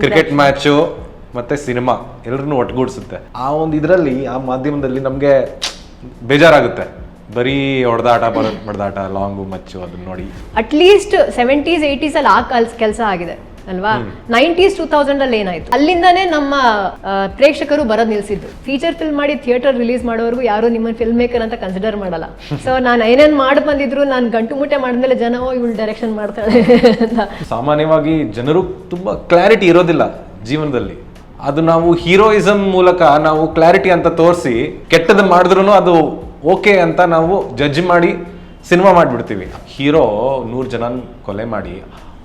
Cricket match ಮತ್ತೆ cinema ಎಲ್ಲರನ್ನೂ ಒಟ್ಟುಗೂಡಿಸುತ್ತೆ ಆ ಒಂದು ಇದರಲ್ಲಿ ಆ ಮಾಧ್ಯಮದಲ್ಲಿ ನಮಗೆ ಬೇಜಾರಾಗುತ್ತೆ. ಬರೀ ಹೊಡೆದಾಟ ಬಡದಾಟ ಲಾಂಗು ಮಚ್ಚು ಅದನ್ನ ನೋಡಿ. ಅಟ್ಲೀಸ್ಟ್ ಸೆವೆಂಟೀಸ್ ಏಯ್ಟೀಸ್ ಅಲ್ಲಿ ಆ ಕಲ್ಸ್ ಕೆಲಸ ಆಗಿದೆ. ಅಲ್ವಾ? ನೈಂಟೀಸ್ ಟೂ ತೌಸಂಡ್ ಅಲ್ಲಿ ಏನಾಯ್ತು? ಅಲ್ಲಿಂದಾನೇ ನಮ್ಮ ಪ್ರೇಕ್ಷಕರು ಬರೋದ್ ನಿಲ್ಸಿದ್ದು. ಫೀಚರ್ ಫಿಲ್ಮ್ ಮಾಡಿ ಥಿಯೇಟರ್ ರಿಲೀಸ್ ಮಾಡೋವರೆಗೂ ಯಾರು ನಿಮ್ಮ ಫಿಲ್ಮ್ ಮೇಕರ್ ಅಂತ ಕನ್ಸಿಡರ್ ಮಾಡಲ್ಲ. ಸೊ ನಾನು ಏನೇನ್ ಮಾಡ್ ಬಂದಿದ್ರು ನಾನು ಗಂಟು ಮುಟ್ಟೆ ಮಾಡಿದ್ಮೇಲೆ ಜನ ಇವಳು ಡೈರೆಕ್ಷನ್ ಮಾಡ್ತಾಳೆ ಅಂತ. ಸಾಮಾನ್ಯವಾಗಿ ಜನರು ತುಂಬಾ ಕ್ಲಾರಿಟಿ ಇರೋದಿಲ್ಲ ಜೀವನದಲ್ಲಿ. ಅದು ನಾವು ಹೀರೋಯಿಸಮ್ ಮೂಲಕ ನಾವು ಕ್ಲಾರಿಟಿ ಅಂತ ತೋರಿಸಿ ಕೆಟ್ಟದ್ದು ಮಾಡಿದ್ರು ಅದು ಓಕೆ ಅಂತ ನಾವು ಜಡ್ಜ್ ಮಾಡಿ ಸಿನಿಮಾ ಮಾಡಿಬಿಡ್ತೀವಿ. ಹೀರೋ ನೂರು ಜನ ಕೊಲೆ ಮಾಡಿ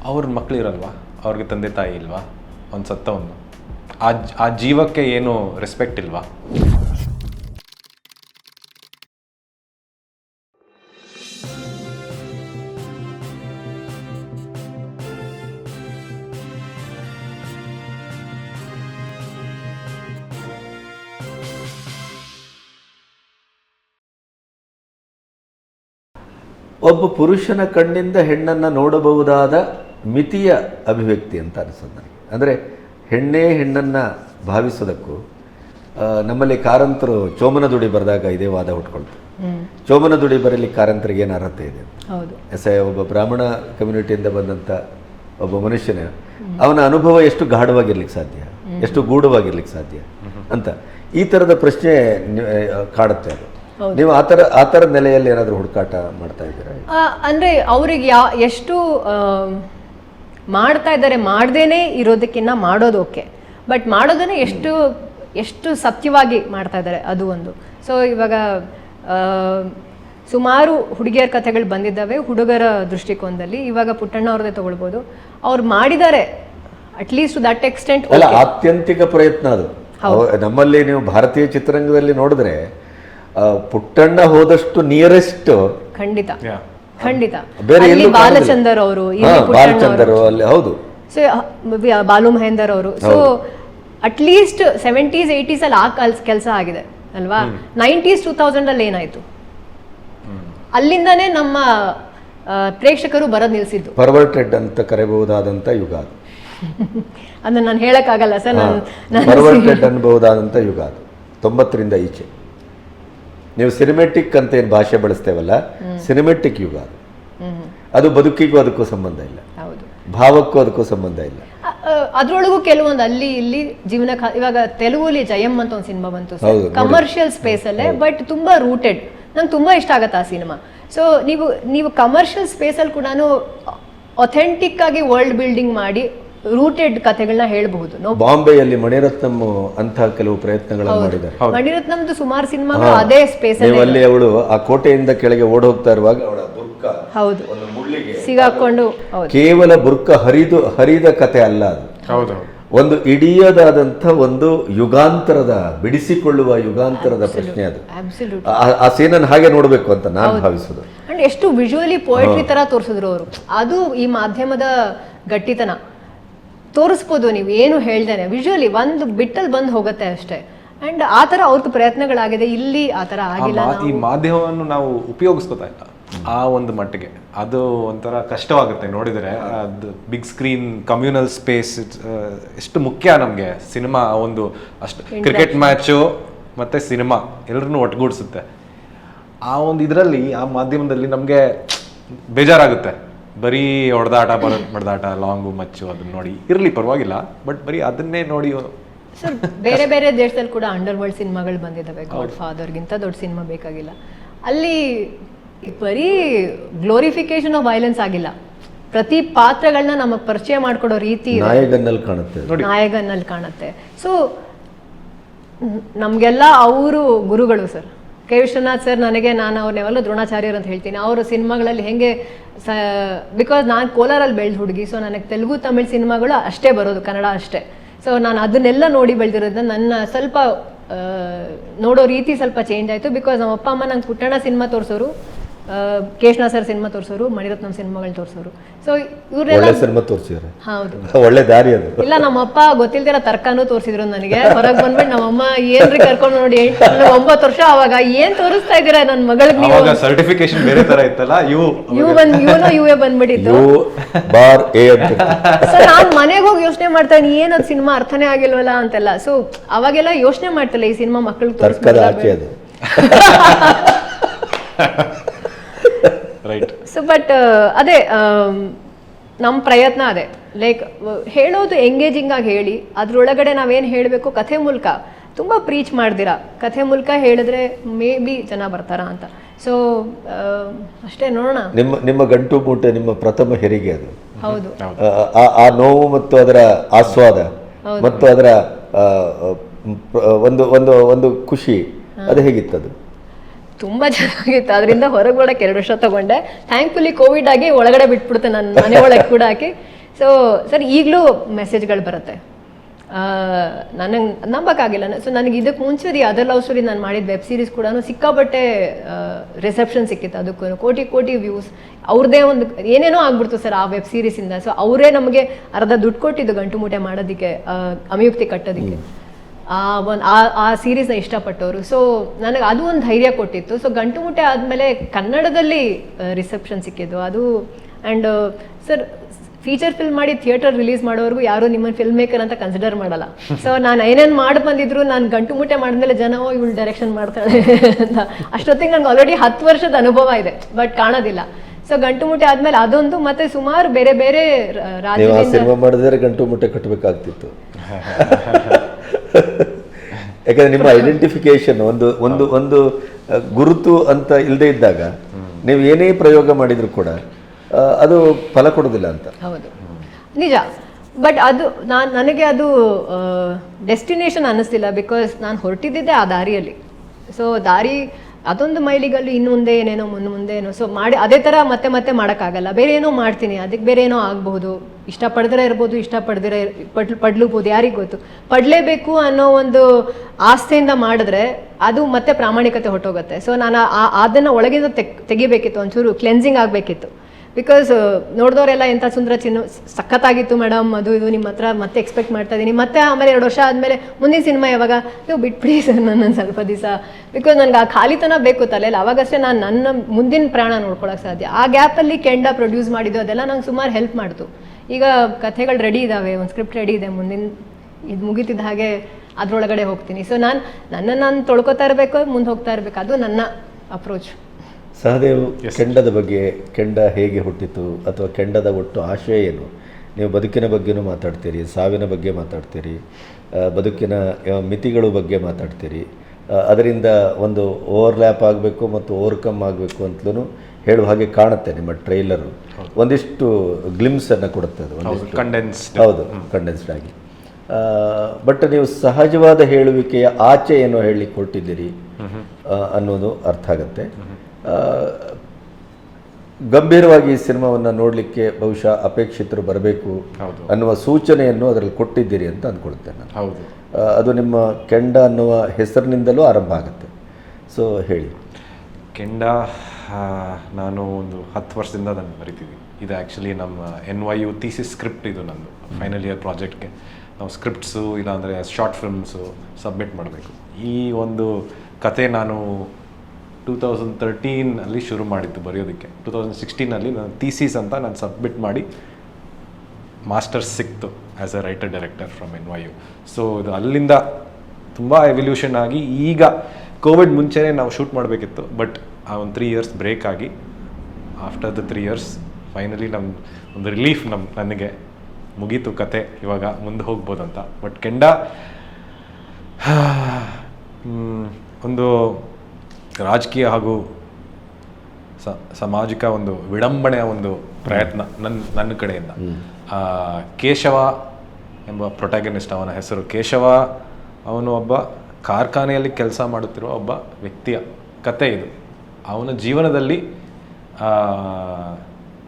ಅವ್ರ ಮಕ್ಳು ಇರಲ್ವಾ? ಅವ್ರಿಗೆ ತಂದೆ ತಾಯಿ ಇಲ್ವಾ? ಒಂದು ಸತ್ತವನು ಆ ಆ ಜೀವಕ್ಕೆ ಏನು ರೆಸ್ಪೆಕ್ಟ್ ಇಲ್ವಾ? ಒಬ್ಬ ಪುರುಷನ ಕಣ್ಣಿಂದ ಹೆಣ್ಣನ್ನು ನೋಡಬಹುದಾದ ಮಿತಿಯ ಅಭಿವ್ಯಕ್ತಿ ಅಂತ ಅನಿಸೋದು ನನಗೆ. ಅಂದರೆ ಹೆಣ್ಣೇ ಹೆಣ್ಣನ್ನು ಭಾವಿಸೋದಕ್ಕೂ ನಮ್ಮಲ್ಲಿ ಕಾರಂತರು ಚೋಮನ ದುಡಿ ಬರೆದಾಗ ಇದೇ ವಾದ ಹುಟ್ಕೊಳ್ತಾರೆ ಚೋಮನ ದುಡಿ ಬರಲಿ ಕಾರಂತರಿಗೆ ಏನು ಅರ್ಹತೆ ಇದೆ? ಎಸ್ ಒಬ್ಬ ಬ್ರಾಹ್ಮಣ ಕಮ್ಯುನಿಟಿಯಿಂದ ಬಂದಂಥ ಒಬ್ಬ ಮನುಷ್ಯನ ಅವನ ಅನುಭವ ಎಷ್ಟು ಗಾಢವಾಗಿರ್ಲಿಕ್ಕೆ ಸಾಧ್ಯ? ಎಷ್ಟು ಗೂಢವಾಗಿರ್ಲಿಕ್ಕೆ ಸಾಧ್ಯ? ಅಂತ. ಈ ಥರದ ಪ್ರಶ್ನೆ ಕಾಡುತ್ತೆ ಅದು. ನೀವು ಆ ಥರ ಆ ಥರ ನೆಲೆಯಲ್ಲಿ ಏನಾದರೂ ಹುಡುಕಾಟ ಮಾಡ್ತಾ ಇದ್ದೀರಾ? ಅಂದರೆ ಅವ್ರಿಗೆ ಯಾ ಎಷ್ಟು ಮಾಡ್ತಾ ಇದ್ದಾರೆ ಮಾಡ್ದೇನೆ ಇರೋದಕ್ಕಿನ್ನ ಮಾಡೋದು ಓಕೆ. ಬಟ್ ಮಾಡೋದನ್ನ ಎಷ್ಟು ಎಷ್ಟು ಸತ್ಯವಾಗಿ ಮಾಡ್ತಾ ಇದ್ದಾರೆ ಅದು ಒಂದು. ಸೊ ಇವಾಗ ಆ, ಸುಮಾರು ಹುಡುಗಿಯರ ಕಥೆಗಳು ಬಂದಿದ್ದಾವೆ ಹುಡುಗರ ದೃಷ್ಟಿಕೋನದಲ್ಲಿ. ಇವಾಗ ಪುಟ್ಟಣ್ಣ ಅವ್ರದ್ದೇ ತಗೊಳ್ಬೋದು. ಅವ್ರು ಮಾಡಿದ್ದಾರೆ ಅಟ್ಲೀಸ್ಟ್ ದಟ್ ಎಕ್ಸ್ಟೆಂಟ್ ಅಲ್ಲ ಆತ್ಯಂತಿಕ ಪ್ರಯತ್ನ ಅದು. ನಮ್ಮಲ್ಲಿ ನೀವು ಭಾರತೀಯ ಚಿತ್ರರಂಗದಲ್ಲಿ ನೋಡಿದ್ರೆ ಪುಟ್ಟಣ್ಣ ಹೋದಷ್ಟು ನಿಯರೆಸ್ಟ್ ಖಂಡಿತ. ಖಂಡಿತ. ಬೇರೆ ಅಲ್ಲಿ ಎಲ್ಲೂ ಬಾಲಚಂದರ್ ಅವರು ಬಾಲಚಂದರ್ ಅಲ್ಲಿ ಹೌದು. ಸೊ ಬಾಲು ಮಹೇಂದರ್ ಅವರು. ಸೊ ಅಟ್ಲೀಸ್ಟ್ ಸೆವೆಂಟೀಸ್ ಏಯ್ಟೀಸ್ ಅಲ್ಲಿ ಆ ಕಲ್ಸ್ ಕೆಲಸ ಆಗಿದೆ ಅಲ್ವಾ? ನೈಂಟೀಸ್ ಟೂ ತೌಸಂಡ್ ಅಲ್ಲಿ ಏನಾಯ್ತು? ಅಲ್ಲಿಂದನೇ ನಮ್ಮ ಪ್ರೇಕ್ಷಕರು ಬರೋದ್ ನಿಲ್ಸಿದ್ದು. ಪರ್ವರ್ಟೆಡ್ ಅಂತ ಕರೆಯಬಹುದಾದಂತ ಯುಗ ಅದು. ಅದನ್ನ ನಾನು ಹೇಳಕ್ಕಾಗಲ್ಲ ಸರ್ ನಾನು ಪರ್ವರ್ಟೆಡ್ ಅನ್ಬಹುದಾದಂತ ಯುಗ ಅದು. ತೊಂಬತ್ತರಿಂದ ಈಚೆ. ನೀವು ಸಿನಿಮೆಟಿಕ್ ಅಂತ ಏನು ಭಾಷೆ ಬಳಸ್ತೇವಲ್ಲ? ಸಿನಿಮೆಟಿಕ್ ಯುಗ ಅದು. ಬದುಕಿಗೂ ಅದಕ್ಕೂ ಸಂಬಂಧ ಇಲ್ಲ. ಹೌದು. ಭಾವಕ್ಕೂ ಅದಕ್ಕೂ ಸಂಬಂಧ ಇಲ್ಲ. ಅದ್ರೊಳಗೂ ಕೆಲವೊಂದು ಅಲ್ಲಿ ಇಲ್ಲಿ ಜೀವನ ಇವಾಗ ತೆಲುಗುಲಿ ಜಯಂ ಅಂತ ಒಂದು ಸಿನಿಮಾ ಬಂತು ಕಮರ್ಷಿಯಲ್ ಸ್ಪೇಸ್ ಅಲ್ಲೇ ಬಟ್ ತುಂಬಾ ರೂಟೆಡ್ ನಂಗೆ ತುಂಬಾ ಇಷ್ಟ ಆಗತ್ತೆ ಆ ಸಿನಿಮಾ. ಸೊ ನೀವು ನೀವು ಕಮರ್ಷಿಯಲ್ ಸ್ಪೇಸ್ ಅಲ್ಲಿ ಕೂಡ ಅಥೆಂಟಿಕ್ ಆಗಿ ವರ್ಲ್ಡ್ ಬಿಲ್ಡಿಂಗ್ ಮಾಡಿ ರೂಟೆಡ್ ಕಥೆಗಳನ್ನ ಹೇಳಬಹುದು. ಬಾಂಬೆಯಲ್ಲಿ ಮಣಿರತ್ನಂ ಅಂತ ಕೆಲವು ಪ್ರಯತ್ನಗಳನ್ನು ಮಾಡಿದ್ದಾರೆ. ಮಣಿರತ್ನಂದು ಸುಮಾರು ಸಿನಿಮಾಗಳು ಅದೇ ಸ್ಪೇಸ್ ಅಲ್ಲಿ ಅಲ್ಲಿ ಅವಳು ಆ ಕೋಟೆಯಿಂದ ಕೆಳಗೆ ಓಡ್ ಹೋಗ್ತಾ ಇರುವಾಗ ಅವಳ ಬುರ್ಕ ಹೌದು. ಒಂದು ಮುಳ್ಳಿಗೆ ಸಿಗಾಕೊಂಡು ಕೇವಲ ಬುರ್ಕ ಹರಿದು ಹರಿದ ಕತೆ ಅಲ್ಲ ಅದು. ಹೌದು. ಒಂದು ಇಡಿಯದಾದಂಥ ಒಂದು ಯುಗಾಂತರದ ಬಿಡಿಸಿಕೊಳ್ಳುವ ಯುಗಾಂತರದ ಪ್ರಶ್ನೆ ಅದು. ಅಬ್ಸಲ್ಯೂಟ್ ಆ- ಸೀನನ್ ಸೀನನ್ನು ಹಾಗೆ ನೋಡಬೇಕು ಅಂತ ನಾನು ಭಾವಿಸೋದು. ಅಂಡ್ ಎಷ್ಟು ವಿಜುವಲಿ ಪೋಯಟ್ರಿ ತರ ತೋರಿಸಿದ್ರು ಅವರು. ಅದು ಈ ಮಾಧ್ಯಮದ ಗಟ್ಟಿತನ. ತೋರಿಸ್ಬೋದು ನೀವು ಏನು ಹೇಳ್ದೇನೆ. ವಿಜುವಲಿ ಒಂದು ಬಿಟ್ಟಲ್ಲಿ ಬಂದು ಹೋಗುತ್ತೆ ಅಷ್ಟೇ. ಅಂಡ್ ಆ ಥರ ಅವ್ರದ್ದು ಪ್ರಯತ್ನಗಳಾಗಿದೆ. ಇಲ್ಲಿ ಆ ಥರ ಆಗಿಲ್ಲ ಈ ಮಾಧ್ಯಮವನ್ನು ನಾವು ಉಪಯೋಗಿಸ್ಕೋತಾ ಇಲ್ಲ. ಆ ಒಂದು ಮಟ್ಟಿಗೆ. ಅದು ಒಂಥರ ಕಷ್ಟವಾಗುತ್ತೆ ನೋಡಿದರೆ. ಅದು ಬಿಗ್ ಸ್ಕ್ರೀನ್ ಕಮ್ಯುನಲ್ ಸ್ಪೇಸ್ ಎಷ್ಟು ಮುಖ್ಯ ನಮಗೆ. ಸಿನಿಮಾ ಒಂದು ಅಷ್ಟು ಕ್ರಿಕೆಟ್ ಮ್ಯಾಚು ಮತ್ತೆ ಸಿನಿಮಾ ಎಲ್ಲರನ್ನೂ ಒಟ್ಟುಗೂಡಿಸುತ್ತೆ ಆ ಒಂದು ಇದರಲ್ಲಿ ಆ ಮಾಧ್ಯಮದಲ್ಲಿ ನಮಗೆ ಬೇಜಾರಾಗುತ್ತೆ. ಬರೀ ಹೊಡೆದಾಟ ಬಡದಾಟ ಲಾಂಗು ಮಚ್ಚು ಅದನ್ನ ನೋಡಿ. ಇರಲಿ ಪರವಾಗಿಲ್ಲ ಬಟ್ ಬರೀ ಅದನ್ನೇ ನೋಡಿ ಸರ್ ಬೇರೆ ಬೇರೆ ದೇಶದಲ್ಲಿ ಕೂಡ ಅಂಡರ್ ವರ್ಲ್ಡ್ ಸಿನಿಮಾಗಳು ಬಂದಿದ್ದಾವೆ ಗಾಡ್ ಫಾದರ್ಗಿಂತ ದೊಡ್ಡ ಸಿನಿಮಾ ಬೇಕಾಗಿಲ್ಲ. ಅಲ್ಲಿ ಬರೀ ಗ್ಲೋರಿಫಿಕೇಶನ್ ಆಫ್ ವೈಲೆನ್ಸ್ ಆಗಿಲ್ಲ. ಪ್ರತಿ ಪಾತ್ರಗಳನ್ನ ನಮಗೆ ಪರಿಚಯ ಮಾಡ್ಕೊಡೋ ರೀತಿ ಇದೆ. ನಾಯಕನಲ್ಲಿ ಕಾಣುತ್ತೆ. ನಾಯಕನಲ್ಲಿ ಕಾಣುತ್ತೆ. ಸೊ ನಮಗೆಲ್ಲ ಅವರು ಗುರುಗಳು ಸರ್ ಕೆ ವಿಶ್ವನಾಥ್ ಸರ್, ನನಗೆ ನಾನು ಅವ್ರನ್ನೆಲ್ಲ ದ್ರೋಣಾಚಾರ್ಯರು ಅಂತ ಹೇಳ್ತೀನಿ. ಅವರು ಸಿನಿಮಾಗಳಲ್ಲಿ ಹೆಂಗೆ ಸ ಬಿಕಾಸ್ ನಾನು ಕೋಲಾರಲ್ಲಿ ಬೆಳೆದು ಹುಡುಗಿ ಸೊ ನನಗೆ ತೆಲುಗು, ತಮಿಳ್ ಸಿನಿಮಾಗಳು ಅಷ್ಟೇ ಬರೋದು, ಕನ್ನಡ ಅಷ್ಟೇ. ಸೊ ನಾನು ಅದನ್ನೆಲ್ಲ ನೋಡಿ ಬೆಳೆದಿರೋದ್ರಿಂದ ನನ್ನ ಸ್ವಲ್ಪ ನೋಡೋ ರೀತಿ ಸ್ವಲ್ಪ ಚೇಂಜ್ ಆಯಿತು. ಬಿಕಾಸ್ ನಮ್ಮ ಅಪ್ಪ ಅಮ್ಮ ನಂಗೆ ಪುಟ್ಟಣ ಸಿನಿಮಾ ತೋರಿಸೋರು ಕೇಶನ ಸರ್ ಸಿನಿಮಾ ತೋರಿಸೋರು ಮಣಿರತ್ನಂ ಸಿನಿಮಾಗಳು ತೋರಿಸೋರು. ಸೊ ಒಳ್ಳೆ ಇವ್ರನ್ನೆಲ್ಲ ಸಿನಿಮಾ ತೋರಿಸಿದ್ರೆ. ಹೌದು. ಒಳ್ಳೆ ದಾರಿ ಅದು. ಇಲ್ಲ ನಮ್ಮಪ್ಪ ಗೊತ್ತಿಲ್ದಿರ ತರ್ಕಾನು ತೋರಿಸಿದ್ರು ನನಗೆ. ಹೊರಗೆ ಬಂದ್ಬಿಟ್ಟು ನಮ್ಮಮ್ಮ ಏನ್ರಿ ಕರ್ಕೊಂಡು ನೋಡಿ ಎಂಟು ಒಂಬತ್ತು ವರ್ಷ ಅವಾಗ ಏನ್ ತೋರಿಸ್ತಾ ಇದ್ದೀರಾ ನನ್ನ ಮಗಳಿಗೆ ನೀವು? ಅವಾಗ ಸರ್ಟಿಫಿಕೇಶನ್ ಬೇರೆ ತರ ಇತ್ತಲ್ಲ ಇವು ಯು ಬಂದ್ ಯುನೋ ಯು ಎ ಬಂದ್ಬಿಟ್ಟಿತ್ತು ಯು ಬಾರ್ ಎ ಅಂತ ಸೊ ನಾನ್ ಮನೆಗೆ ಹೋಗಿ ಯೋಚನೆ ಮಾಡ್ತಾ ಇದ್ದೀನಿ ಏನ್ ಅದು ಸಿನಿಮಾ ಅರ್ಥನೇ ಆಗಿಲ್ವಲ್ಲ ಅಂತೆಲ್ಲ. ಸೊ ಅವಾಗೆಲ್ಲ ಯೋಚನೆ ಮಾಡ್ತಿಲ್ಲ ಈ ಸಿನಿಮಾ ಮಕ್ಕಳಿಗೆ ತರ್ಕದ ಆಚೆ ಅದು. ರೈಟ್ ಸೊ ಬಟ್ ಅದೇ ನಮ್ಮ ಪ್ರಯತ್ನ ಅದೇ. ಲೈಕ್ ಹೇಳೋದು ಎಂಗೇಜಿಂಗ್ ಆಗಿ ಹೇಳಿ ಅದರೊಳಗಡೆ ನಾವೇನು ಹೇಳಬೇಕು? ಕಥೆ ಮೂಲಕ. ತುಂಬ ಪ್ರೀಚ್ ಮಾಡ್ದಿರಾ. ಕಥೆ ಮೂಲಕ ಹೇಳಿದ್ರೆ ಮೇ ಬಿ ಜನ ಬರ್ತಾರ ಅಂತ. ಸೊ ಅಷ್ಟೇ ನೋಡೋಣ. ನಿಮ್ಮ ನಿಮ್ಮ ಗಂಟು ಮೂಟೆ ನಿಮ್ಮ ಪ್ರಥಮ ಹೆರಿಗೆ ಅದು. ಹೌದು. ಆ, ನೋವು ಮತ್ತು ಅದರ ಆಸ್ವಾದ ಮತ್ತು ಅದರ ಆ, ಒಂದು ಒಂದು ಒಂದು ಖುಷಿ ಅದು ಹೇಗಿತ್ತದು? ತುಂಬ ಚೆನ್ನಾಗಿತ್ತು. ಅದರಿಂದ ಹೊರಗೆ ಬರೋಕ್ಕೆ ಎರಡು ವರ್ಷ ತಗೊಂಡೆ. ಥ್ಯಾಂಕ್ಫುಲಿ ಕೋವಿಡ್ ಆಗಿ ಒಳಗಡೆ ಬಿಟ್ಬಿಡ್ತೆ ನನ್ನ ಮನೆ ಒಳಗೆ ಕೂಡ ಹಾಕಿ ಸೊ ಸರ್, ಈಗಲೂ ಮೆಸೇಜ್ಗಳು ಬರುತ್ತೆ. ನನಗೆ ನಂಬಕ್ಕಾಗಿಲ್ಲ. ಸೊ ನನಗೆ ಇದಕ್ಕೆ ಮುಂಚೆ ಅದರ್ ಲವ್ ಸ್ಟೋರಿ ನಾನು ಮಾಡಿದ ವೆಬ್ ಸೀರೀಸ್ ಕೂಡ ಸಿಕ್ಕಾಪಟ್ಟೆ ರಿಸೆಪ್ಷನ್ ಸಿಕ್ಕಿತ್ತು. ಅದಕ್ಕೂ ಕೋಟಿ ಕೋಟಿ ವ್ಯೂಸ್ ಅವ್ರದ್ದೇ ಒಂದು ಏನೇನೋ ಆಗ್ಬಿಡ್ತು ಸರ್ ಆ ವೆಬ್ ಸೀರೀಸಿಂದ ಸೊ ಅವರೇ ನಮಗೆ ಅರ್ಧ ದುಡ್ಡು ಕೊಟ್ಟಿದ್ದು ಗಂಟು ಮೂಟೆ ಮಾಡೋದಕ್ಕೆ ಅಮಯುಕ್ತಿ ಕಟ್ಟೋದಕ್ಕೆ. ಒಂದು ಆ ಆ ಸೀರೀಸ್ನ ಇಷ್ಟಪಟ್ಟವರು. ಸೊ ನನಗೆ ಅದು ಒಂದು ಧೈರ್ಯ ಕೊಟ್ಟಿತ್ತು. ಸೊ ಗಂಟು ಮುಟ್ಟೆ ಆದಮೇಲೆ ಕನ್ನಡದಲ್ಲಿ ರಿಸೆಪ್ಷನ್ ಸಿಕ್ಕಿದ್ದು. ಅದು ಆ್ಯಂಡ್ ಸರ್ ಫೀಚರ್ ಫಿಲ್ಮ್ ಮಾಡಿ ಥಿಯೇಟರ್ ರಿಲೀಸ್ ಮಾಡೋವರೆಗೂ ಯಾರು ನಿಮ್ಮನ್ನು ಫಿಲ್ಮ್ ಮೇಕರ್ ಅಂತ ಕನ್ಸಿಡರ್ ಮಾಡಲ್ಲ. ಸೊ ನಾನು ಏನೇನು ಮಾಡಿ ಬಂದಿದ್ರು ನಾನು ಗಂಟು ಮುಟ್ಟೆ ಮಾಡಿದ್ಮೇಲೆ ಜನ ಓ ಇವಳು ಡೈರೆಕ್ಷನ್ ಮಾಡ್ತಾಳೆ ಅಂತ. ಅಷ್ಟೊತ್ತಿಗೆ ನನಗೆ ಆಲ್ರೆಡಿ ಹತ್ತು ವರ್ಷದ ಅನುಭವ ಇದೆ ಬಟ್ ಕಾಣೋದಿಲ್ಲ. ಸೊ ಗಂಟು ಮುಟ್ಟೆ ಆದ್ಮೇಲೆ ಅದೊಂದು ಮತ್ತೆ ಸುಮಾರು ಬೇರೆ ಬೇರೆ ಆ ಗಂಟು ಮುಟ್ಟೆ ಕಟ್ಟಬೇಕಾಗ್ತಿತ್ತು ಯಾಕಂದ್ರೆ ನಿಮ್ಮ ಐಡೆಂಟಿಫಿಕೇಶನ್ ಒಂದು ಒಂದು ಒಂದು ಗುರುತು ಅಂತ ಇಲ್ಲದೆ ಇದ್ದಾಗ ನೀವು ಏನೇ ಪ್ರಯೋಗ ಮಾಡಿದ್ರು ಕೂಡ ಅದು ಫಲ ಕೊಡೋದಿಲ್ಲ ಅಂತ. ಹೌದು. ನಿಜ. ಬಟ್ ಅದು ನಾನು ನನಗೆ ಅದು ಡೆಸ್ಟಿನೇಷನ್ ಅನ್ನಿಸ್ತಿಲ್ಲ ಬಿಕಾಸ್ ನಾನು ಹೊರಟಿದ್ದಿದ್ದೆ ಆ ದಾರಿಯಲ್ಲಿ. ಸೊ ದಾರಿ ಅದೊಂದು ಮೈಲಿಗಲ್ಲು ಇನ್ನು ಮುಂದೆ ಏನೇನೋ ಮುಂದೆ ಮುಂದೆ ಏನೋ. ಸೊ ಮಾಡಿ, ಅದೇ ಥರ ಮತ್ತೆ ಮತ್ತೆ ಮಾಡೋಕ್ಕಾಗಲ್ಲ. ಬೇರೆ ಏನೋ ಮಾಡ್ತೀನಿ. ಅದಕ್ಕೆ ಬೇರೆ ಏನೋ ಆಗಬಹುದು ಪಡೆದ್ರೆ ಇರ್ಬೋದು ಇಷ್ಟ ಪಡೆದಿರೋ ಪಡ್ಲು, ಪಡ್ಲೂಬೋದು, ಯಾರಿಗೆ ಗೊತ್ತು? ಪಡಲೇಬೇಕು ಅನ್ನೋ ಒಂದು ಆಸ್ಥೆಯಿಂದ ಮಾಡಿದ್ರೆ ಅದು ಮತ್ತೆ ಪ್ರಾಮಾಣಿಕತೆ ಹೊಟ್ಟೋಗುತ್ತೆ ಸೊ ನಾನು ಅದನ್ನ ಒಳಗಿಂದ ತೆಗ್, ತೆಗಿಬೇಕಿತ್ತು, ಒಂಚೂರು ಕ್ಲೆನ್ಸಿಂಗ್ ಆಗಬೇಕಿತ್ತು. ಬಿಕಾಸ್ ನೋಡಿದವರೆಲ್ಲ ಎಂಥ ಸುಂದರ ಚಿನ್ನ, ಸಖತ್ತಾಗಿತ್ತು ಮೇಡಮ್ ಅದು ಇದು ನಿಮ್ಮ ಹತ್ರ ಮತ್ತೆ ಎಕ್ಸ್ಪೆಕ್ಟ್ ಮಾಡ್ತಾ ಇದ್ದೀನಿ ಮತ್ತೆ ಆಮೇಲೆ ಎರಡು ವರ್ಷ ಆದಮೇಲೆ ಮುಂದಿನ ಸಿನಿಮಾ ಯಾವಾಗ? ನೀವು ಬಿಟ್ಬಿಡಿ ಸರ್ ನನ್ನ ಸ್ವಲ್ಪ ದಿವಸ. ಬಿಕಾಸ್ ನನಗೆ ಆ ಖಾಲಿತನ ಬೇಕು ತಲೆಯಲ್ಲಿ ಅವಾಗಷ್ಟೇ ನಾನು ನನ್ನ ಮುಂದಿನ ಪ್ರಾಣ ನೋಡ್ಕೊಳಕ್ಕೆ ಸಾಧ್ಯ. ಆ ಗ್ಯಾಪಲ್ಲಿ ಕೆಂಡ ಪ್ರೊಡ್ಯೂಸ್ ಮಾಡಿದ್ದು ಅದೆಲ್ಲ ನಂಗೆ ಸುಮಾರು ಹೆಲ್ಪ್ ಮಾಡ್ತು. ಈಗ ಕಥೆಗಳು ರೆಡಿ ಇದ್ದಾವೆ ಒಂದು ಸ್ಕ್ರಿಪ್ಟ್ ರೆಡಿ ಇದೆ ಮುಂದಿನ, ಇದು ಮುಗಿತಿದ್ದ ಹಾಗೆ ಅದರೊಳಗಡೆ ಹೋಗ್ತೀನಿ. ಸೊ ನಾನು, ನನ್ನನ್ನು ನಾನು ತೊಳ್ಕೊತಾ ಇರಬೇಕು, ಮುಂದೆ ಹೋಗ್ತಾ ಇರಬೇಕು. ಅದು ನನ್ನ ಅಪ್ರೋಚ್ ಸಹದೇವ್ ಕೆಂಡದ ಬಗ್ಗೆ ಕೆಂಡ ಹೇಗೆ ಹುಟ್ಟಿತು ಅಥವಾ ಕೆಂಡದ ಒಟ್ಟು ಆಶಯ ಏನು? ನೀವು ಬದುಕಿನ ಬಗ್ಗೆನೂ ಮಾತಾಡ್ತೀರಿ ಸಾವಿನ ಬಗ್ಗೆ ಮಾತಾಡ್ತೀರಿ ಬದುಕಿನ ಮಿತಿಗಳು ಬಗ್ಗೆ ಮಾತಾಡ್ತೀರಿ. ಅದರಿಂದ ಒಂದು ಓವರ್ಲ್ಯಾಪ್ ಆಗಬೇಕು ಮತ್ತು ಓವರ್ಕಮ್ ಆಗಬೇಕು ಅಂತಲೂ ಹೇಳುವ ಹಾಗೆ ಕಾಣುತ್ತೆ ನಿಮ್ಮ ಟ್ರೈಲರು. ಒಂದಿಷ್ಟು ಗ್ಲಿಮ್ಸನ್ನು ಕೊಡುತ್ತೆ ಅದು ಒಂದಿಷ್ಟು. ಕಂಡೆನ್ಸ್ಡ್ ಹೌದು ಕಂಡೆನ್ಸ್ಡ್ ಆಗಿ. ಬಟ್ ನೀವು ಸಹಜವಾದ ಹೇಳುವಿಕೆಯ ಆಚೆ ಏನೋ ಹೇಳಲಿಕ್ಕೆ ಕೊಟ್ಟಿದ್ದೀರಿ ಅನ್ನೋದು ಅರ್ಥ ಆಗುತ್ತೆ. ಗಂಭೀರವಾಗಿ ಈ ಸಿನಿಮಾವನ್ನು ನೋಡಲಿಕ್ಕೆ ಬಹುಶಃ ಅಪೇಕ್ಷಿತರು ಬರಬೇಕು ಹೌದು. ಅನ್ನುವ ಸೂಚನೆಯನ್ನು ಅದರಲ್ಲಿ ಕೊಟ್ಟಿದ್ದೀರಿ ಅಂತ ಅಂದ್ಕೊಳ್ತೇನೆ ನಾನು. ಹೌದು. ಅದು ನಿಮ್ಮ ಕೆಂಡ ಅನ್ನುವ ಹೆಸರಿನಿಂದಲೂ ಆರಂಭ ಆಗುತ್ತೆ. ಸೊ ಹೇಳಿ. ಕೆಂಡ ನಾನು ಒಂದು ಹತ್ತು ವರ್ಷದಿಂದ ನಾನು ಬರಿತೀವಿ ಇದು ಆ್ಯಕ್ಚುಲಿ ನಮ್ಮ N Y U thesis script ಇದು ನಂದು ಫೈನಲ್ ಇಯರ್ ಪ್ರಾಜೆಕ್ಟ್ಗೆ ನಾವು ಸ್ಕ್ರಿಪ್ಟ್ಸು ಇಲ್ಲಾಂದರೆ ಶಾರ್ಟ್ ಫಿಲ್ಮ್ಸು ಸಬ್ಮಿಟ್ ಮಾಡಬೇಕು. ಈ ಒಂದು ಕತೆ ನಾನು ಟೂ ತೌಸಂಡ್ ತರ್ಟೀನಲ್ಲಿ ಶುರು ಮಾಡಿದ್ದು ಬರೆಯೋದಕ್ಕೆ. ಟೂ ತೌಸಂಡ್ ಸಿಕ್ಸ್ಟೀನಲ್ಲಿ ನಾನು ಥೀಸಿಸ್ ಅಂತ ನಾನು ಸಬ್ಮಿಟ್ ಮಾಡಿ ಮಾಸ್ಟರ್ಸ್ ಸಿಕ್ತು as a writer director from N Y U so ಇದು ಅಲ್ಲಿಂದ ತುಂಬ ಎವಲ್ಯೂಷನ್ ಆಗಿ ಈಗ ಕೋವಿಡ್ ಮುಂಚೆನೇ ನಾವು ಶೂಟ್ ಮಾಡಬೇಕಿತ್ತು. ಬಟ್ ಆ ಒಂದು ತ್ರೀ ಇಯರ್ಸ್ ಬ್ರೇಕ್ ಆಗಿ after the three years finally ನಮ್ಮ ಒಂದು ರಿಲೀಫ್ ನಮ್ಮ ನನಗೆ ಮುಗೀತು ಕತೆ ಇವಾಗ ಮುಂದೆ ಹೋಗ್ಬೋದು ಅಂತ ಬಟ್ ಕೆಂಡ ಒಂದು ರಾಜಕೀಯ ಹಾಗೂ ಸ- ಸಾಮಾಜಿಕ ಒಂದು ವಿಡಂಬಣೆಯ ಒಂದು ಪ್ರಯತ್ನ ನನ್ನ ನನ್ನ ಕಡೆಯಿಂದ. ಕೇಶವ ಎಂಬ ಪ್ರೊಟ್ಯಾಗನಿಸ್ಟ್ ಅವನ ಹೆಸರು. ಕೇಶವ ಅವನು ಒಬ್ಬ ಕಾರ್ಖಾನೆಯಲ್ಲಿ ಕೆಲಸ ಮಾಡುತ್ತಿರುವ ಒಬ್ಬ ವ್ಯಕ್ತಿಯ ಕತೆ ಇದು. ಅವನ ಜೀವನದಲ್ಲಿ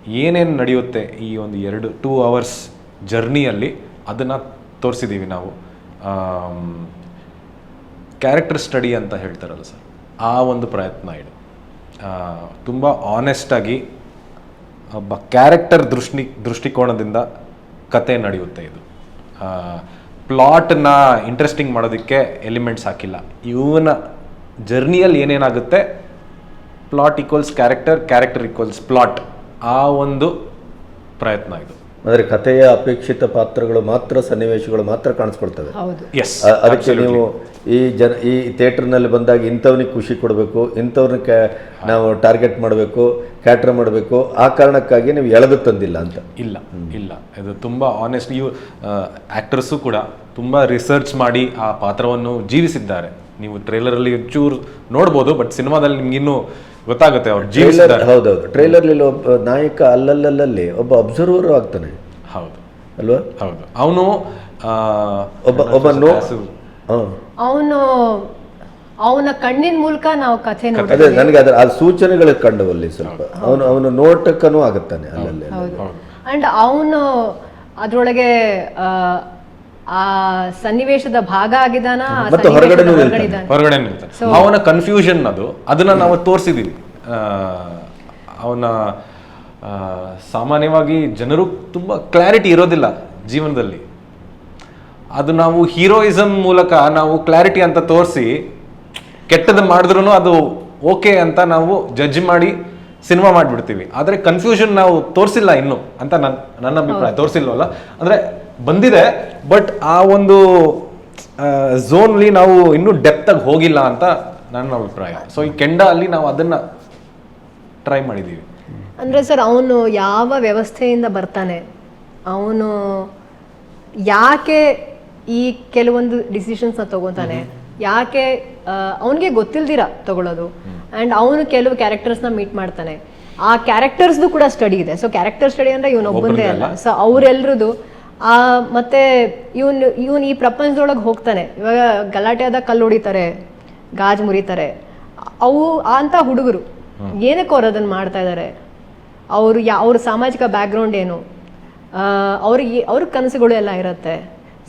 ಏನೇನು ನಡೆಯುತ್ತೆ ಈ ಒಂದು ಎರಡು ಟೂ ಅವರ್ಸ್ ಜರ್ನಿಯಲ್ಲಿ ಅದನ್ನು ತೋರಿಸಿದ್ದೀವಿ ನಾವು. ಕ್ಯಾರೆಕ್ಟರ್ ಸ್ಟಡಿ ಅಂತ ಹೇಳ್ತಾರಲ್ಲ ಸರ್. ಆ ಒಂದು ಪ್ರಯತ್ನ ಇದೆ ತುಂಬ ಆನೆಸ್ಟಾಗಿ ಒಬ್ಬ ಕ್ಯಾರೆಕ್ಟರ್ ದೃಷ್ಟಿ, ದೃಷ್ಟಿಕೋನದಿಂದ ಕತೆ ನಡೆಯುತ್ತೆ ಇದು. ಪ್ಲಾಟನ್ನ ಇಂಟ್ರೆಸ್ಟಿಂಗ್ ಮಾಡೋದಕ್ಕೆ ಎಲಿಮೆಂಟ್ಸ್ ಹಾಕಿಲ್ಲ. ಇವನ ಜರ್ನಿಯಲ್ಲಿ ಏನೇನಾಗುತ್ತೆ? Plot equals character character equals plot ಆ ಒಂದು ಪ್ರಯತ್ನ ಇದು. ಅಂದರೆ ಕಥೆಯ ಅಪೇಕ್ಷಿತ ಪಾತ್ರಗಳು ಮಾತ್ರ ಸನ್ನಿವೇಶಗಳು ಮಾತ್ರ ಕಾಣಿಸ್ಕೊಳ್ತವೆ. ಹೌದು. ಎಸ್ ಅದಕ್ಕೆ ನೀವು ಈ ಜನ ಈ ಥಿಯೇಟರ್ನಲ್ಲಿ ಬಂದಾಗ ಇಂಥವ್ನಿಗೆ ಖುಷಿ ಕೊಡಬೇಕು ಇಂಥವ್ರನ್ನ ಕ್ಯಾ ನಾವು ಟಾರ್ಗೆಟ್ ಮಾಡಬೇಕು ಕ್ಯಾಟ್ರ್ ಮಾಡಬೇಕು ಆ ಕಾರಣಕ್ಕಾಗಿ ನೀವು ಎಳೆದು ತಂದಿಲ್ಲ ಅಂತ. ಇಲ್ಲ ಇಲ್ಲ. ಇದು ತುಂಬ ಆನೆಸ್ಟ್ ಇವು ಆ್ಯಕ್ಟರ್ಸು ಕೂಡ ತುಂಬ ರಿಸರ್ಚ್ ಮಾಡಿ ಆ ಪಾತ್ರವನ್ನು ಜೀವಿಸಿದ್ದಾರೆ. ನೀವು ಟ್ರೇಲರಲ್ಲಿ ಚೂರು ನೋಡ್ಬೋದು ಬಟ್ ಸಿನಿಮಾದಲ್ಲಿ ನಿಮ್ಗೆ ಇನ್ನೂ ಗೊತ್ತಾಗುತ್ತೆ ಅವ್ರು ಟ್ರೈಲರ್ ಜೀವಿಸಿದ್ದಾರೆ. ಹೌದೌದು. ಟ್ರೈಲರ್ಲಿ ಒಬ್ಬ ನಾಯಕ ಅಲ್ಲಲ್ಲಲ್ಲಿ ಒಬ್ಬ ಅಬ್ಸರ್ವರ್ ಆಗ್ತಾನೆ. ಹೌದು. ಅಲ್ವಾ? ಹೌದು. ಅವನು ಒಬ್ಬ ಒಬ್ಬ ನೋ ಅವನು ಅವನ ಕಣ್ಣಿನ ಮೂಲಕ ನಾವು ಕಥೆ ಅದೇ ನನಗೆ ಅದರ ಆ ಸೂಚನೆಗಳು ಕಂಡವಲ್ಲಿ ಸ್ವಲ್ಪ. ಅವನು ಅವನು ನೋಟಕ್ಕನೂ ಆಗುತ್ತಾನೆ ಅಲ್ಲಲ್ಲಿ. ಅಂಡ್ ಅವನು ಅದ್ರೊಳಗೆ ಆ, ಸನ್ನಿವೇಶದ ಭಾಗ ಆಗಿದಾನ ಮತ್ತೆ ಹೊರಗಡೆ. ಹೊರಗಡೆ ಅವನ ಕನ್ಫ್ಯೂಷನ್ ಅದು. ಅದನ್ನ ನಾವು ತೋರಿಸಿದೀವಿ. ಅವನ ಸಾಮಾನ್ಯವಾಗಿ ಜನರು ತುಂಬ ಕ್ಲಾರಿಟಿ ಇರೋದಿಲ್ಲ ಜೀವನದಲ್ಲಿ. ಅದು ನಾವು ಹೀರೋಯಿಸಮ್ ಮೂಲಕ ನಾವು ಕ್ಲಾರಿಟಿ ಅಂತ ತೋರಿಸಿ ಕೆಟ್ಟದ್ದು ಮಾಡಿದ್ರು ಅದು ಓಕೆ ಅಂತ ನಾವು ಜಡ್ಜ್ ಮಾಡಿ ಸಿನಿಮಾ ಮಾಡಿಬಿಡ್ತೀವಿ. ಆದರೆ ಕನ್ಫ್ಯೂಷನ್ ನಾವು ತೋರಿಸಿಲ್ಲ ಇನ್ನು ಅಂತ ನನ್ನ ನನ್ನ ಅಭಿಪ್ರಾಯ. ತೋರಿಸಿಲ್ವಲ್ಲ? ಅಂದರೆ ಬಂದಿದೆ ಬಟ್ ಆ ಒಂದು ಝೋನ್ಲಿ ನಾವು ಇನ್ನೂ ಡೆಪ್ತಾಗಿ ಹೋಗಿಲ್ಲ ಅಂತ ನನ್ನ ಅಭಿಪ್ರಾಯ. ಸೊ ಈ ಕೆಂಡ ಅಲ್ಲಿ ನಾವು ಅದನ್ನ ಟ್ರೈ ಮಾಡಿದ್ದೀವಿ ಅಂದ್ರೆ ಸರ್ ಅವನು ಯಾವ ವ್ಯವಸ್ಥೆಯಿಂದ ಬರ್ತಾನೆ? ಅವನು ಯಾಕೆ ಈ ಕೆಲವೊಂದು ಡಿಸಿಷನ್ಸ್ನ ತಗೋತಾನೆ? ಯಾಕೆ ಅವನಿಗೆ ಗೊತ್ತಿಲ್ದಿರ ತಗೊಳ್ಳೋದು ಆ್ಯಂಡ್ ಅವನು ಕೆಲವು ಕ್ಯಾರೆಕ್ಟರ್ಸ್ನ ಮೀಟ್ ಮಾಡ್ತಾನೆ. ಆ ಕ್ಯಾರೆಕ್ಟರ್ಸ್ದು ಕೂಡ ಸ್ಟಡಿ ಇದೆ. ಸೊ ಕ್ಯಾರೆಕ್ಟರ್ ಸ್ಟಡಿ ಅಂದ್ರೆ ಇವನು ಒಬ್ಬಂದೇ ಅಲ್ಲ. ಸೊ ಅವರೆಲ್ರದು ಆ ಮತ್ತೆ ಇವನು ಇವನು ಈ ಪ್ರಪಂಚದೊಳಗೆ ಹೋಗ್ತಾನೆ. ಇವಾಗ ಗಲಾಟೆ ಆದ ಕಲ್ಲು ಹೊಡಿತಾರೆ ಗಾಜ್ ಮುರಿತಾರೆ. ಅವು ಅಂತ ಹುಡುಗರು. ಏನಕ್ಕೆ ಅವ್ರು ಅದನ್ನು ಮಾಡ್ತಾ ಇದ್ದಾರೆ ಅವರು ಯಾ ಅವ್ರ ಸಾಮಾಜಿಕ ಬ್ಯಾಕ್ಗ್ರೌಂಡ್ ಏನು? ಅವ್ರಿಗೆ ಅವ್ರ ಕನಸುಗಳು ಎಲ್ಲ ಇರುತ್ತೆ.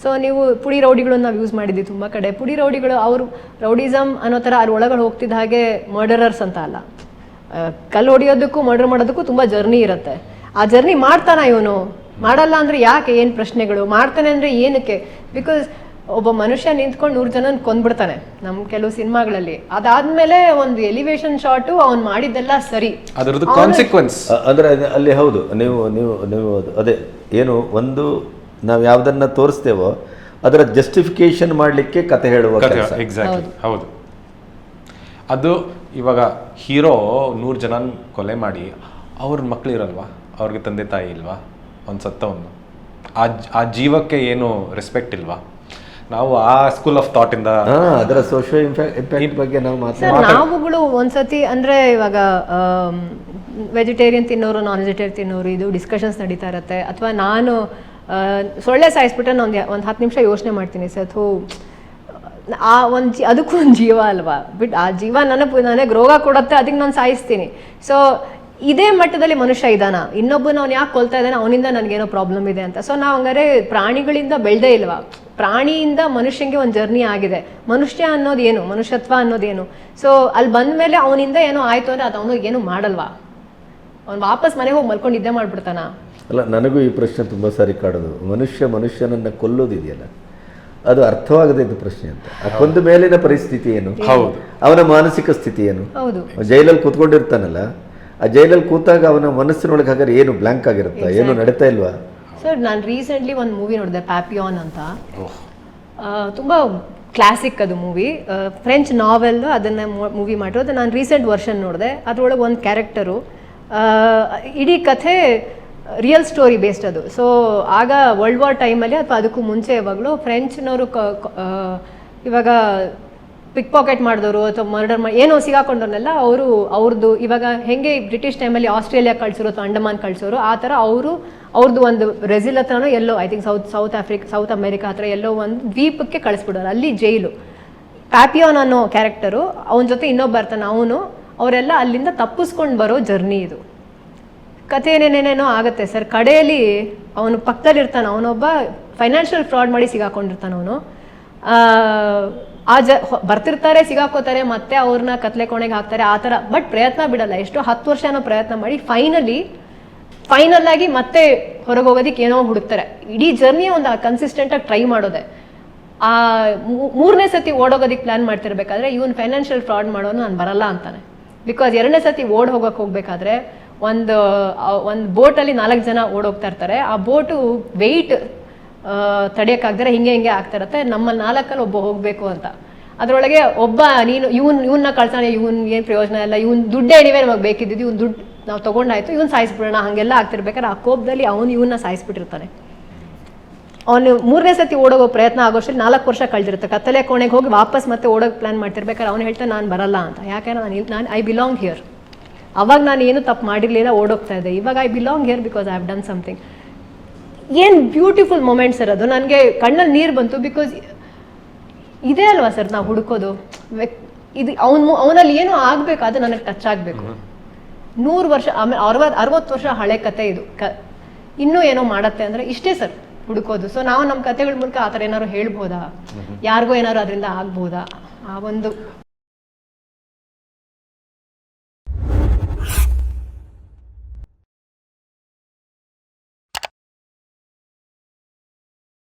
ಸೊ ನೀವು ಪುಡಿ ರೌಡಿಗಳನ್ನು ನಾವು ಯೂಸ್ ಮಾಡಿದ್ವಿ ತುಂಬ ಕಡೆ. ಪುಡಿ ರೌಡಿಗಳು ಅವರು ರೌಡಿಸಮ್ ಅನ್ನೋ ಥರ ಅವ್ರ ಒಳಗಡೆ ಹೋಗ್ತಿದ್ದ ಹಾಗೆ ಮರ್ಡರರ್ಸ್ ಅಂತ ಅಲ್ಲ. ಕಲ್ಲು ಹೊಡಿಯೋದಕ್ಕೂ ಮರ್ಡರ್ ಮಾಡೋದಕ್ಕೂ ತುಂಬ ಜರ್ನಿ ಇರುತ್ತೆ. ಆ ಜರ್ನಿ ಮಾಡ್ತಾನ ಇವನು? ಮಾಡಲ್ಲ ಅಂದ್ರೆ ಯಾಕೆ ಏನು ಪ್ರಶ್ನೆಗಳು? ಮಾಡ್ತಾನೆ ಅಂದ್ರೆ ಏನಕ್ಕೆ? ಬಿಕಾಸ್ ಒಬ್ಬ ಮನುಷ್ಯ ನಿಂತ್ಕೊಂಡು ನೂರು ಜನ ಕೊಂದ್ಬಿಡ್ತಾನೆ ನಮ್ಮ ಕೆಲವು ಸಿನಿಮಾಗಳಲ್ಲಿ. ಅದಾದ್ಮೇಲೆ ಒಂದು ಎಲಿವೇಶನ್ ಶಾಟು ಅವ್ನು ಮಾಡಿದ್ದೆಲ್ಲ ಸರಿ. ಅದರದ್ದು ಕಾನ್ಸಿಕ್ವೆನ್ಸ್ ಅಂದ್ರೆ ಅಲ್ಲಿ ಹೌದು. ನೀವು ನೀವು ನೀವು ಅದು- ಅದೇ ಏನು ಒಂದು ನಾವು ಯಾವ್ದನ್ನ ತೋರಿಸ್ತೇವೋ ಅದರ ಜಸ್ಟಿಫಿಕೇಶನ್ ಮಾಡಲಿಕ್ಕೆ ಕತೆ ಹೇಳುವ ಕೆಲಸ. ಎಕ್ಸಾಕ್ಟ್ಲಿ ಹೌದು. ಅದು ಇವಾಗ ಹೀರೋ ನೂರು ಜನ ಕೊಲೆ ಮಾಡಿ ಅವ್ರ ಮಕ್ಳು ಇರಲ್ವಾ ಅವ್ರಿಗೆ ತಂದೆ ತಾಯಿ ಇಲ್ವಾ? ಅವ್ನು ಸತ್ತವನು ಆ ಆ ಜೀವಕ್ಕೆ ಏನು ರೆಸ್ಪೆಕ್ಟ್ ಇಲ್ವಾ? ನಾವು ಆ ಸ್ಕೂಲ್ ಆಫ್ ಥಾಟ್ ಇಂದ ಅದರ ಸೋಶಿಯಲ್ ಇಂಪ್ಯಾಕ್ಟ್ ಬಗ್ಗೆ ನಾವು ಮಾತಾಡ್ತೀವಿ ಸರ್ ನಾವುಗಳು ಒಂದ್ಸತಿ ಅಂದ್ರೆ ಇವಾಗ ವೆಜಿಟೇರಿಯನ್ ತಿನ್ನೋರು ನಾನ್ ವೆಜಿಟೇರಿಯನ್ ತಿನ್ನೋರು ಇದು ಡಿಸ್ಕಷನ್ಸ್ ನಡೀತಾ ಇರುತ್ತೆ. ಅಥವಾ ನಾನು ಸೊಳ್ಳೆ ಸಾಯಿಸ್ಬಿಟ್ರೆ ನಾನು ಒಂದು ಒಂದು ಹತ್ತು ನಿಮಿಷ ಯೋಚನೆ ಮಾಡ್ತೀನಿ ಸರ್. ಅಥವಾ ಆ ಒಂದು ಜೀ ಅದಕ್ಕೂ ಒಂದು ಜೀವ ಅಲ್ವಾ? ಬಿಟ್ ಆ ಜೀವ ನನಗೆ ನನಗೆ ರೋಗ ಕೊಡುತ್ತೆ ಅದಕ್ಕೆ ನಾನು ಸಾಯಿಸ್ತೀನಿ. ಸೊ ಇದೇ ಮಟ್ಟದಲ್ಲಿ ಮನುಷ್ಯ ಇದ್ದಾನ ಇನ್ನೊಬ್ಬನ ಅವ್ನು ಯಾಕೆ ಕೊಲ್ತಾ ಇದ್ದಾನೆ ಅವನಿಂದ ನನಗೇನೋ ಪ್ರಾಬ್ಲಮ್ ಇದೆ ಅಂತ. ಸೊ ನಾವು ಹಂಗಾರೆ ಪ್ರಾಣಿಗಳಿಂದ ಬೆಳೆದೇ ಇಲ್ವಾ? ಪ್ರಾಣಿಯಿಂದ ಮನುಷ್ಯನಿಗೆ ಒಂದು ಜರ್ನಿ ಆಗಿದೆ. ಮನುಷ್ಯ ಅನ್ನೋದು ಏನು? ಮನುಷ್ಯತ್ವ ಅನ್ನೋದೇನು ಸೊ ಅಲ್ಲಿ ಬಂದ ಮೇಲೆ ಅವನಿಂದ ಏನೋ ಆಯ್ತು ಅಂದ್ರೆ ಅದು ಅವನು ಏನು ಮಾಡಲ್ವಾ? ಅವ್ನು ವಾಪಸ್ ಮನೆಗೆ ಹೋಗಿ ಮಲ್ಕೊಂಡು ಇದ್ದೇ ಮಾಡ್ಬಿಡ್ತಾನ? ಅಲ್ಲ ನನಗೂ ಈ ಪ್ರಶ್ನೆ ತುಂಬ ಸಾರಿ ಕಾಡೋದು. ಮನುಷ್ಯ ಮನುಷ್ಯನನ್ನ ಕೊಲ್ಲೋದಿದೆಯಲ್ಲ? ಅದು ಅರ್ಥವಾಗದೇ ಇದ್ದ ಪ್ರಶ್ನೆ ಅಂತ. ಆ ಕೊಂದ ಮೇಲಿನ ಪರಿಸ್ಥಿತಿ ಏನು? ಹೌದು. ಅವನ ಮಾನಸಿಕ ಸ್ಥಿತಿ ಏನು? ಹೌದು. ಜೈಲಲ್ಲಿ ಕೂತ್ಕೊಂಡಿರ್ತಾನಲ್ಲ? ಆ ಜೈಲಲ್ಲಿ ಕೂತಾಗ ಅವನ ಮನಸ್ಸಿನೊಳಗೆ ಹಾಗಾದ್ರೆ ಏನು ಬ್ಲಾಂಕ್ ಆಗಿರುತ್ತೆ? ಏನು ನಡೀತಾ ಇಲ್ವಾ? ಸರ್ ನಾನು ರೀಸೆಂಟ್ಲಿ ಒಂದು ಮೂವಿ ನೋಡಿದೆ ಪ್ಯಾಪಿಯಾನ್ ಅಂತ. ತುಂಬ ಕ್ಲಾಸಿಕ್ ಅದು ಮೂವಿ ಫ್ರೆಂಚ್ ನಾವೆಲ್ ಅದನ್ನು ಮೂವಿ ಮಾಡಿರೋದು ನಾನು ರೀಸೆಂಟ್ ವರ್ಷನ್ ನೋಡಿದೆ. ಅದರೊಳಗೆ ಒಂದು ಕ್ಯಾರೆಕ್ಟರು ಇಡೀ ಕಥೆ ರಿಯಲ್ ಸ್ಟೋರಿ ಬೇಸ್ಡ್ ಅದು. ಸೊ ಆಗ ವರ್ಲ್ಡ್ ವಾರ್ ಟೈಮಲ್ಲಿ ಅಥವಾ ಅದಕ್ಕೂ ಮುಂಚೆ ಯಾವಾಗಲೂ ಫ್ರೆಂಚ್ನವರು ಇವಾಗ ಪಿಕ್ ಪಾಕೆಟ್ ಮಾಡಿದವರು ಅಥವಾ ಮರ್ಡರ್ ಮಾಡಿ ಏನೋ ಸಿಗಾಕೊಂಡವ್ರನ್ನೆಲ್ಲ ಅವರು ಅವ್ರದ್ದು ಇವಾಗ ಹೆಂಗೆ ಬ್ರಿಟಿಷ್ ಟೈಮಲ್ಲಿ ಆಸ್ಟ್ರೇಲಿಯಾ ಕಳಿಸೋರು ಅಥವಾ ಅಂಡಮಾನ್ ಕಳಿಸೋರು, ಆ ಥರ ಅವರು ಅವ್ರದ್ದು ಒಂದು ಬ್ರೆಜಿಲ್ ಹತ್ರನೋ ಎಲ್ಲೋ I think South South Africa South America ಹತ್ರ ಎಲ್ಲೋ ಒಂದು ದ್ವೀಪಕ್ಕೆ ಕಳಿಸ್ಬಿಡೋರು. ಅಲ್ಲಿ ಜೈಲು ಪ್ಯಾಪಿಯೋನ್ ಅನ್ನೋ ಕ್ಯಾರೆಕ್ಟರು ಅವನ ಜೊತೆ ಇನ್ನೊಬ್ಬ ಬರ್ತಾನೆ, ಅವನು ಅವರೆಲ್ಲ ಅಲ್ಲಿಂದ ತಪ್ಪಿಸ್ಕೊಂಡು ಬರೋ ಜರ್ನಿ ಇದು. ಕತೆ ಏನೇನೇನೇನೋ ಆಗುತ್ತೆ ಸರ್ ಕಡೆಯಲ್ಲಿ ಅವನು ಪಕ್ಕದಲ್ಲಿರ್ತಾನೆ, ಅವನೊಬ್ಬ ಫೈನಾನ್ಷಿಯಲ್ ಫ್ರಾಡ್ ಮಾಡಿ ಸಿಗಾಕೊಂಡಿರ್ತಾನೆ ಅವನು. ಆ ಜ ಬರ್ತಿರ್ತಾರೆ ಸಿಗಾಕೋತಾರೆ ಮತ್ತೆ ಅವ್ರನ್ನ ಕತ್ಲೆ ಕೋಣೆಗೆ ಹಾಕ್ತಾರೆ, ಆ ಥರ. ಬಟ್ ಪ್ರಯತ್ನ ಬಿಡಲ್ಲ. ಎಷ್ಟೋ ಹತ್ತು ವರ್ಷನೋ ಪ್ರಯತ್ನ ಮಾಡಿ ಫೈನಲಿ ಫೈನಲ್ ಆಗಿ ಮತ್ತೆ ಹೊರಗೆ ಹೋಗೋದಕ್ಕೆ ಏನೋ ಹುಡುಕ್ತಾರೆ. ಇಡೀ ಜರ್ನಿ ಒಂದು ಕನ್ಸಿಸ್ಟೆಂಟ್ ಆಗಿ ಟ್ರೈ ಮಾಡೋದೆ. ಆ ಮೂರನೇ ಸತಿ ಓಡೋಗೋದಕ್ಕೆ ಪ್ಲಾನ್ ಮಾಡ್ತಿರ್ಬೇಕಾದ್ರೆ ಇವನ್ ಫೈನಾನ್ಷಿಯಲ್ ಫ್ರಾಡ್ ಮಾಡೋನು ನಾನು ಬರಲ್ಲ ಅಂತಾನೆ. ಬಿಕಾಸ್ ಎರಡನೇ ಸತಿ ಓಡ್ ಹೋಗಕ್ಕೆ ಹೋಗ್ಬೇಕಾದ್ರೆ ಒಂದು ಒಂದು ಬೋಟಲ್ಲಿ ನಾಲ್ಕು ಜನ ಓಡೋಗ್ತಾ ಇರ್ತಾರೆ. ಆ ಬೋಟು ವೆಯ್ಟ್ ತಡೆಯೋಕ್ಕಾಗ್ದರೆ ಹಿಂಗೆ ಹಿಂಗೆ ಆಗ್ತಿರತ್ತೆ. ನಮ್ಮ ನಾಲ್ಕಲ್ಲಿ ಒಬ್ಬ ಹೋಗಬೇಕು ಅಂತ. ಅದರೊಳಗೆ ಒಬ್ಬ, ನೀನು, ಇವನ್, ಇವನ್ನ ಕಳ್ಸಾನೆ ಇವನ್ ಏನು ಪ್ರಯೋಜನ ಇಲ್ಲ, ಇವನ್ ದುಡ್ಡು ಏನಿವೆ ನಮಗೆ ಬೇಕಿದ್ದಿದ್ದು, ಇವ್ನ ದುಡ್ಡು ನಾವು ತೊಗೊಂಡಾಯ್ತು, ಇವನ್ ಸಾಯಿಸ್ಬಿಡೋಣ, ಹಾಗೆಲ್ಲ ಆಗ್ತಿರ್ಬೇಕಾದ್ರೆ ಆ ಕೋಪದಲ್ಲಿ ಅವನು ಇವನ್ನ ಸಾಯಿಸ್ಬಿಟ್ಟಿರ್ತಾನೆ. ಅವನು ಮೂರನೇ ಸತಿ ಓಡೋಗೋ ಪ್ರಯತ್ನ ಆಗೋಷ್ಟು ನಾಲ್ಕು ವರ್ಷ ಕಳೆದಿರುತ್ತೆ. ಕತ್ತಲೆ ಕೋಣೆಗೆ ಹೋಗಿ ವಾಪಸ್ ಮತ್ತೆ ಓಡೋಕೆ ಪ್ಲಾನ್ ಮಾಡ್ತಿರ್ಬೇಕಾದ್ರೆ ಅವ್ನು ಹೇಳ್ತಾನೆ, ನಾನು ಬರಲ್ಲ ಅಂತ. ಯಾಕಂದ್ರೆ ನಾನು ನಾನು ಐ ಬಿಲಾಂಗ್ ಹಿಯರ್ ಅವಾಗ ನಾನು ಏನು ತಪ್ಪು ಮಾಡಿರಲಿಲ್ಲ, ಓಡೋಗ್ತಾ ಇದ್ದೆ. ಇವಾಗ I belong here because I have done something ಏನು ಬ್ಯೂಟಿಫುಲ್ ಮೊಮೆಂಟ್ಸ್ ಇರೋದು ನನಗೆ ಕಣ್ಣಲ್ಲಿ ನೀರು ಬಂತು ಬಿಕಾಸ್ ಇದೇ ಅಲ್ವಾ ಸರ್ ನಾವು ಹುಡುಕೋದು? ಇದು ಅವನು ಅವನಲ್ಲಿ ಏನೋ ಆಗಬೇಕು ಅದು ನನಗೆ ಟಚ್ ಆಗಬೇಕು. ನೂರು ವರ್ಷ ಆಮೇಲೆ ಅರವತ್ತು ಅರವತ್ತು ವರ್ಷ ಹಳೆ ಕತೆ ಇದು. ಕ ಇನ್ನೂ ಏನೋ ಮಾಡತ್ತೆ ಅಂದರೆ ಇಷ್ಟೇ ಸರ್ ಹುಡುಕೋದು. ಸೊ ನಾವು ನಮ್ಮ ಕತೆಗಳ ಮೂಲಕ ಆ ಥರ ಏನಾದ್ರು ಹೇಳ್ಬೋದಾ? ಯಾರಿಗೋ ಏನಾದ್ರು ಅದರಿಂದ ಆಗ್ಬೋದಾ? ಆ ಒಂದು